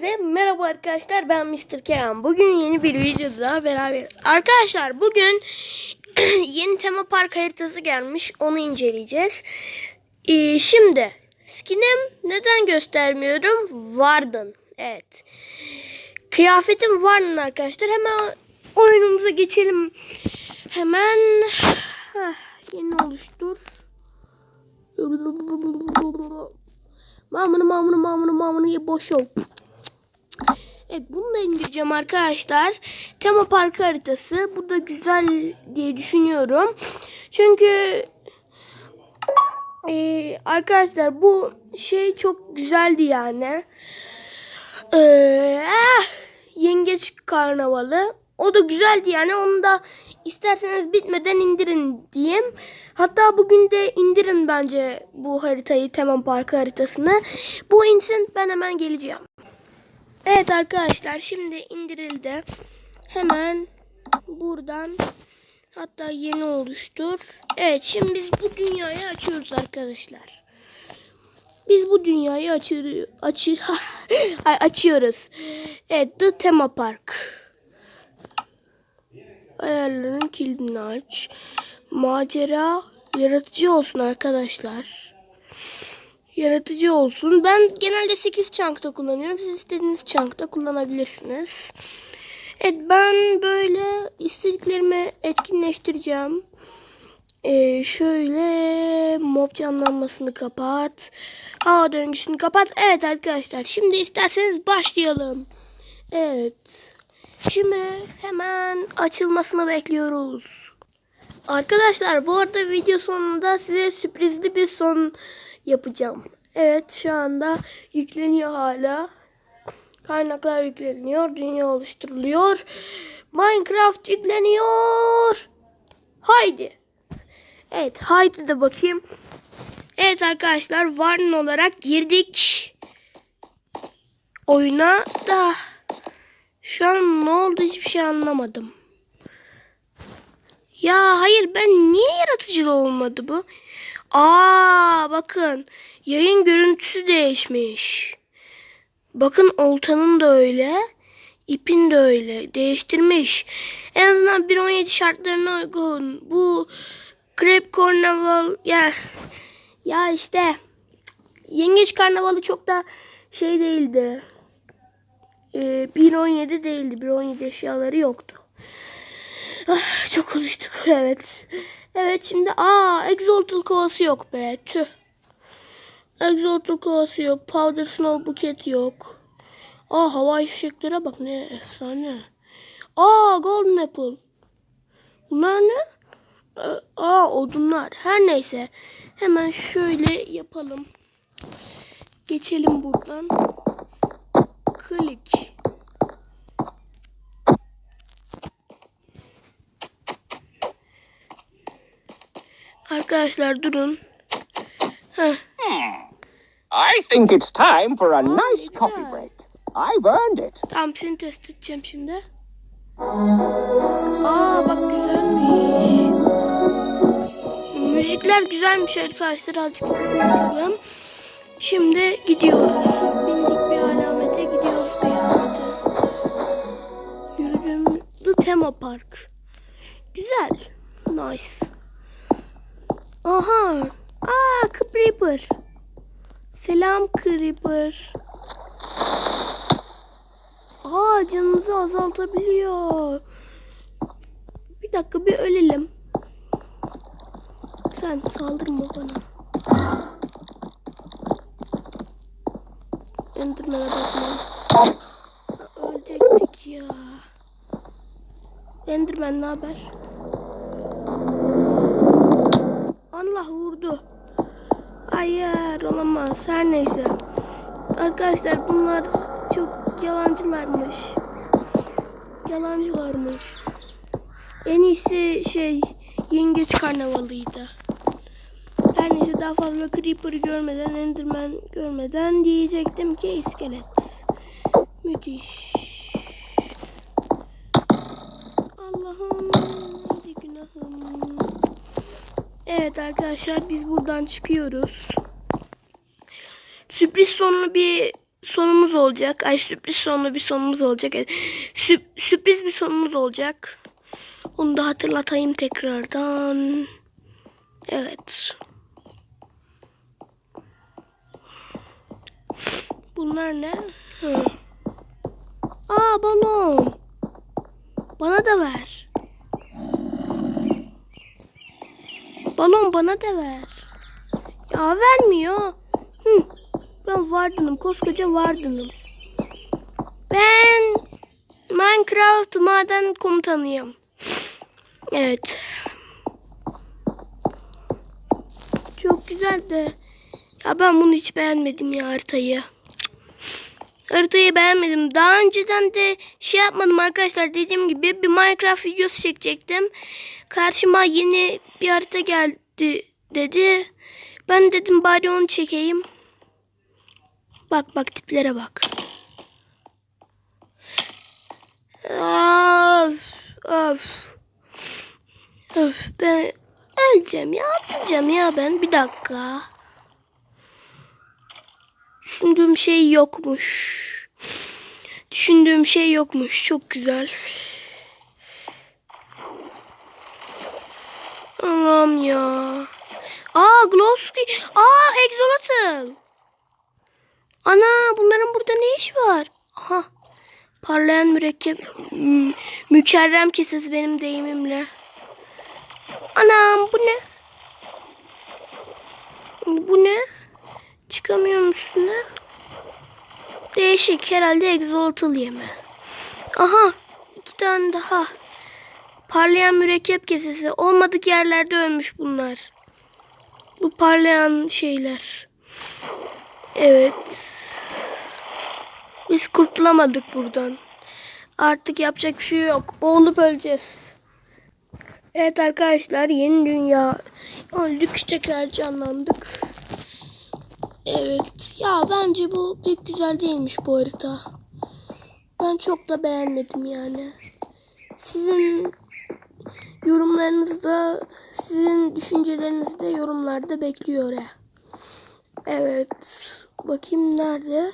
Hepinize merhaba arkadaşlar ben Mr. Kerem. Bugün yeni bir videoda daha beraberiz. Arkadaşlar bugün yeni tema park haritası gelmiş. Onu inceleyeceğiz. Ee, şimdi skinim neden göstermiyorum? Vardın. Evet. Kıyafetim Vardın arkadaşlar. Hemen oyunumuza geçelim. Hemen Heh, yeni oluştur. Mamını mamını mamını mamını ye boş ol. Evet bunu da indireceğim arkadaşlar. Tema parkı haritası. Bu da güzel diye düşünüyorum. Çünkü e, arkadaşlar bu şey çok güzeldi yani. Ee, yengeç karnavalı. O da güzeldi yani. Onu da isterseniz bitmeden indirin diyeyim. Hatta bugün de indirin bence bu haritayı. Temel Parkı haritasını. Bu insin ben hemen geleceğim. Evet arkadaşlar şimdi indirildi. Hemen buradan hatta yeni oluştur. Evet şimdi biz bu dünyayı açıyoruz arkadaşlar. Biz bu dünyayı açıyor, açı, açıyoruz. Evet The Tema Park. Ayarların kilidini aç. Macera yaratıcı olsun arkadaşlar. Yaratıcı olsun. Ben genelde 8 çankta kullanıyorum. Siz istediğiniz çankta kullanabilirsiniz. Evet ben böyle istediklerimi etkinleştireceğim. Ee, şöyle mob canlanmasını kapat. A döngüsünü kapat. Evet arkadaşlar şimdi isterseniz başlayalım. Evet. Şimdi hemen açılmasını bekliyoruz. Arkadaşlar bu arada video sonunda size sürprizli bir son yapacağım. Evet şu anda yükleniyor hala. Kaynaklar yükleniyor. Dünya oluşturuluyor. Minecraft yükleniyor. Haydi. Evet haydi de bakayım. Evet arkadaşlar Warren olarak girdik. Oyuna da şu an ne oldu hiçbir şey anlamadım. Ya hayır ben niye yaratıcılı olmadı bu? Aa bakın yayın görüntüsü değişmiş. Bakın oltanın da öyle. ipin de öyle. Değiştirmiş. En azından 1.17 şartlarına uygun. Bu Crab Carnival ya ya işte Yengeç Karnavalı çok da şey değildi. Ee, 1.17 değildi. 1.17 eşyaları yoktu. Ah, çok konuştuk evet. Evet şimdi aa Exalted kovası yok be tüh. Exalted kovası yok. Powder Snow buket yok. Aa hava fişeklere bak ne efsane. Aa Golden Apple. Bunlar ne? Ee, Aa odunlar. Her neyse. Hemen şöyle yapalım. Geçelim buradan. Klik. Arkadaşlar durun. Heh. I think it's time for a nice coffee break. I've earned it. Tamam seni test edeceğim şimdi. Aa bak güzelmiş. Müzikler güzelmiş arkadaşlar. Azıcık sesini açalım. Şimdi gidiyoruz. Bindik bir alamete gidiyoruz bir alamete. Yürüdüm. The Tema Park. Güzel. Nice. Aha. Aa Creeper. Selam Creeper. Aa canımızı azaltabiliyor. Bir dakika bir ölelim. Sen saldırma bana. Enderman'e bakma. Ölecektik ya. Enderman ne haber? Allah vurdu. Hayır olamaz. Her neyse. Arkadaşlar bunlar çok yalancılarmış. Yalancılarmış. En iyisi şey yengeç karnavalıydı. Her neyse daha fazla Creeper görmeden, Enderman görmeden diyecektim ki iskelet. Müthiş. Allah'ım neydi günahım. Evet arkadaşlar biz buradan çıkıyoruz. Sürpriz sonlu bir sonumuz olacak. Ay sürpriz sonlu bir sonumuz olacak. Evet, sü- sürpriz bir sonumuz olacak. Onu da hatırlatayım tekrardan. Evet. Bunlar ne? Hı. Aa balon. Bana da ver. Balon bana da ver. Ya vermiyor. Hı. Ben vardınım. Koskoca vardınım. Ben Minecraft maden komutanıyım. Evet. Çok güzel de. Ya ben bunu hiç beğenmedim ya haritayı. Haritayı beğenmedim. Daha önceden de şey yapmadım arkadaşlar. Dediğim gibi bir Minecraft videosu çekecektim. Karşıma yeni bir harita geldi dedi. Ben dedim bari onu çekeyim. Bak bak tiplere bak. Of, of. Öf ben öleceğim ya atlayacağım ya ben bir dakika. Düşündüğüm şey yokmuş. Düşündüğüm şey yokmuş. Çok güzel. Allah'ım ya. Aa Glowski. Aa Exolotl. Ana bunların burada ne iş var? Aha. Parlayan mürekkep. m- Mükerrem kesesi benim deyimimle. Anam bu ne? Bu ne? Çıkamıyorum üstüne. Değişik herhalde egzoltl yeme. Aha iki tane daha. Parlayan mürekkep kesesi. Olmadık yerlerde ölmüş bunlar. Bu parlayan şeyler. Evet. Biz kurtulamadık buradan. Artık yapacak bir şey yok. Boğulup öleceğiz. Evet arkadaşlar yeni dünya öldük tekrar canlandık. Evet ya bence bu pek güzel değilmiş bu harita. Ben çok da beğenmedim yani. Sizin yorumlarınızda sizin düşüncelerinizi de yorumlarda bekliyor ya. Evet. Bakayım nerede?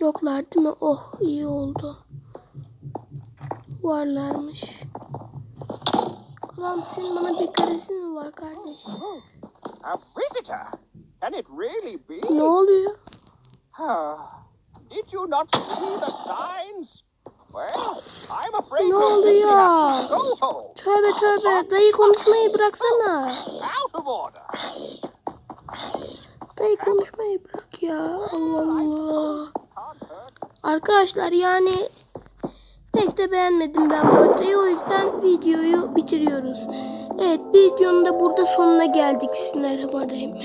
Yoklar değil mi? Oh iyi oldu. Varlarmış. Ulan senin bana bir karesin mi var kardeşim? A visitor? Can it really be? Ne oluyor? Did you not see the signs? Well, I'm afraid Ne oluyor? Tövbe tövbe. Dayı konuşmayı bıraksana. Dayı konuşmayı bırak ya. Allah Allah. Arkadaşlar yani pek de beğenmedim ben bu haritayı. O yüzden videoyu bitiriyoruz. Evet videonun da burada sonuna geldik. Bismillahirrahmanirrahim.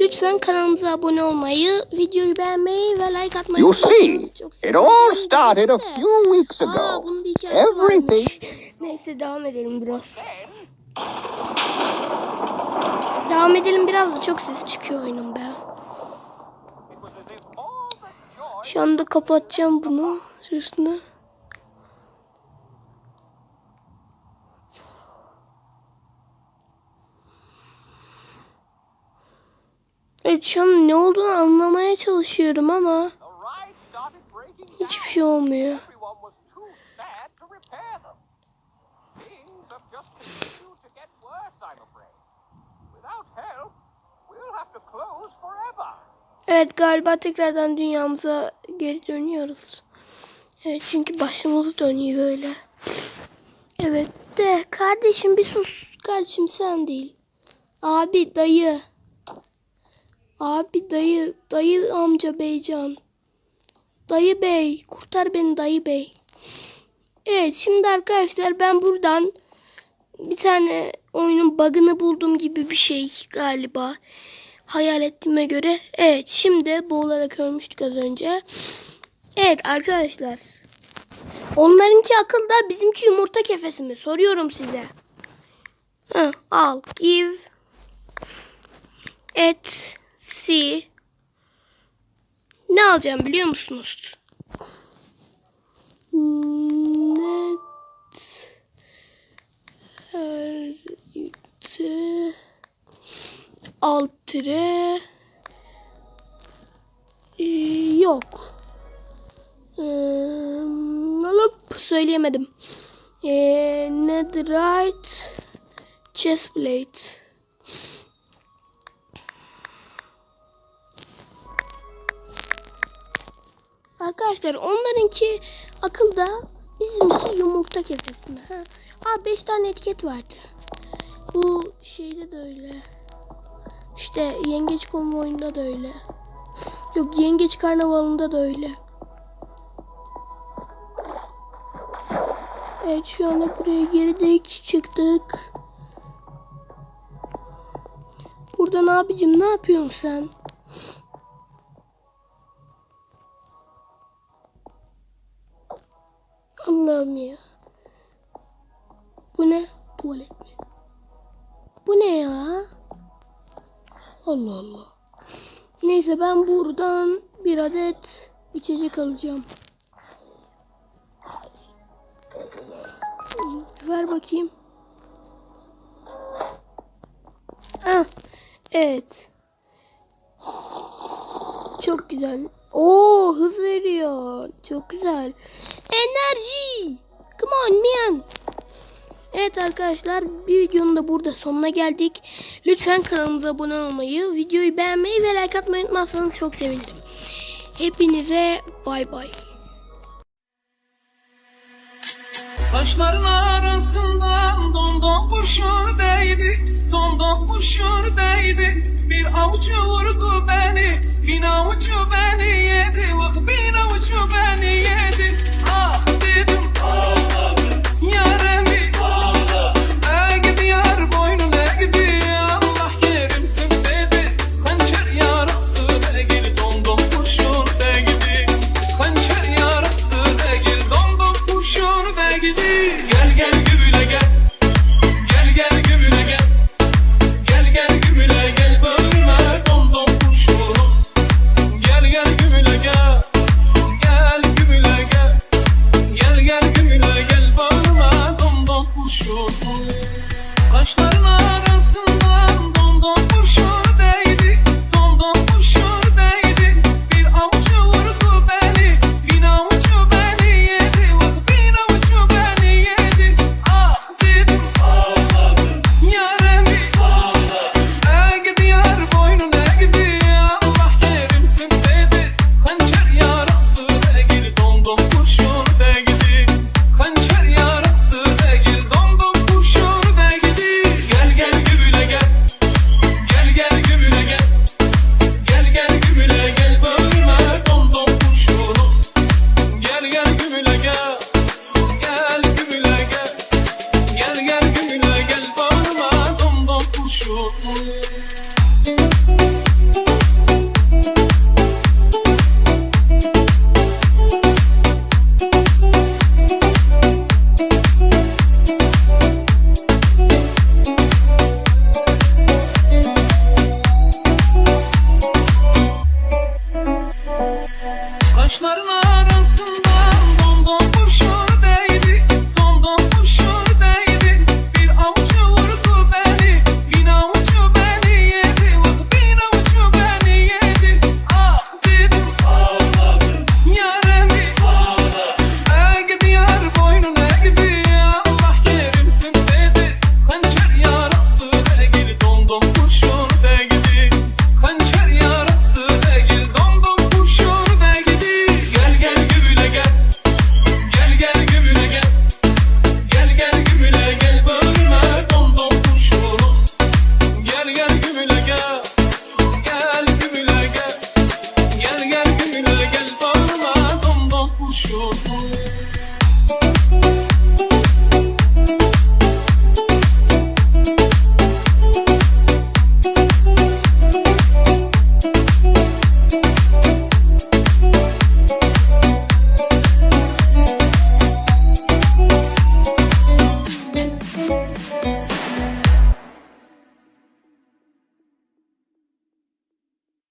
Lütfen kanalımıza abone olmayı, videoyu beğenmeyi ve like atmayı You see, it all started a few weeks Aa, ago. bunun bir hikayesi Everything varmış. Neyse devam edelim biraz. Devam edelim biraz da çok ses çıkıyor oyunun be. Şu anda kapatacağım bunu. Şurasını. An ne olduğunu anlamaya çalışıyorum ama hiçbir şey olmuyor. Evet galiba tekrardan dünyamıza geri dönüyoruz. Evet çünkü başımız dönüyor böyle. Evet de kardeşim bir sus. Kardeşim sen değil. Abi dayı. Abi dayı. Dayı amca beycan. Dayı bey. Kurtar beni dayı bey. Evet şimdi arkadaşlar ben buradan bir tane oyunun bug'ını buldum gibi bir şey galiba. Hayal ettiğime göre. Evet şimdi boğularak ölmüştük az önce. Evet arkadaşlar. Onlarınki akılda bizimki yumurta kefesi mi? Soruyorum size. Hı, al. Give. Et. Si. Ne alacağım biliyor musunuz? Net. Artı. Alt tire. Ee, yok. Ee, alıp söyleyemedim. Ee, netherite chestplate. Arkadaşlar onlarınki akılda bizimki yumurta kefesi? Ha. Aa 5 tane etiket vardı. Bu şeyde de öyle. İşte yengeç konvoyunda da öyle. Yok yengeç karnavalında da öyle. Evet şu anda buraya girdik çıktık. Buradan abicim ne yapıyorsun sen? Allah'ım ya. Bu ne? Tuvalet mi? Bu ne ya? Allah Allah. Neyse ben buradan bir adet içecek alacağım. Ver bakayım. Ah, evet. Çok güzel. Oo hız veriyor. Çok güzel. Enerji. Come on man. Evet arkadaşlar bir videonun da burada sonuna geldik. Lütfen kanalımıza abone olmayı, videoyu beğenmeyi ve like atmayı unutmazsanız çok sevinirim. Hepinize bay bay. Taşların arasından dondon kuşur değdi Dondon kuşur değdi Bir avuç vurdu beni Bin avuç beni yedi Vah bin avuç beni yedi